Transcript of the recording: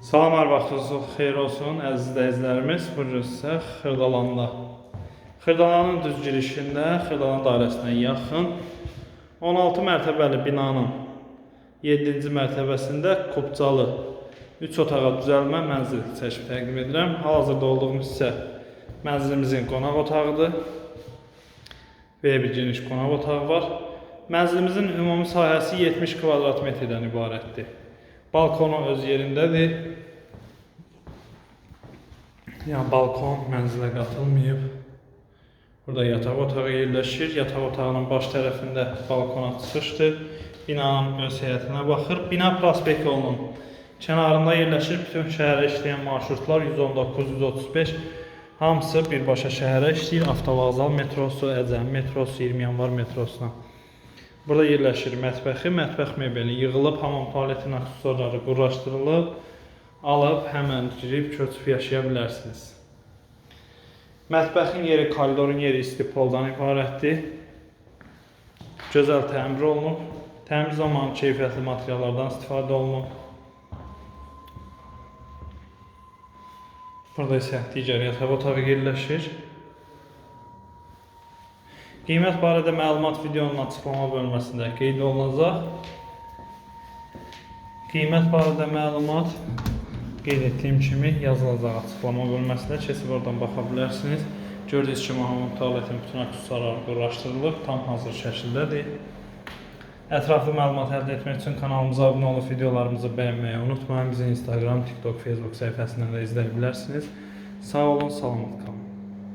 Salam, hər vaxtınız xeyir olsun, əziz izləyicilərimiz. Bu gün sizə Xırdalanda. Xırdalanın düz girişində, Xırdalan dairəsinə yaxın 16 mərtəbəli binanın 7-ci mərtəbəsində Kopcalı 3 otağa düzəlmə mənzil çəkib təqdim edirəm. Hal-hazırda olduğumuz isə mənzilimizin qonaq otağıdır. Belə bir geniş qonaq otağı var. Mənzilimizin ümumi sahəsi 70 kvadrat metrdən ibarətdir. Balkonu öz yerindədir. Yəni balkon mənzilə qatılmayıb. Burada yataq otağı yerləşir. Yataq otağının baş tərəfində balkona çıxışdır. Binanın öz həyətinə baxır. Bina prospekt yolunun kənarında yerləşir. Bütün şəhərə işləyən marşrutlar 119, 135 hamısı birbaşa şəhərə işləyir. Avtovağzal metrosu, Əcəm metrosu, 20 yanvar metrosuna. Burada yerləşir mətbəxi, mətbəx mebeli yığılıb, hamam tualetin aksesuarları quraşdırılıb, alıb həmən girib köçüb yaşaya bilərsiniz. Mətbəxin yeri, koridorun yeri istipoldan ibarətdir. Gözəl təmir olunub. Təmir zamanı keyfiyyətli materiallardan istifadə olunub. Burada isə digər yataq otağı yerləşir. Qiymət barədə məlumat videonun açıqlama bölməsində qeyd olunacaq. Qiymət barədə məlumat qeyd etdiyim kimi yazılacaq açıqlama bölməsində. Keçib oradan baxa bilərsiniz. Gördüyünüz kimi hamam tualetin bütün aksesuarları quraşdırılıb, tam hazır şəkildədir. Ətraflı məlumat əldə etmək üçün kanalımıza abunə olub videolarımızı bəyənməyi unutmayın. Bizi Instagram, TikTok, Facebook səhifəsindən də izləyə bilərsiniz. Sağ olun, salamat qalın.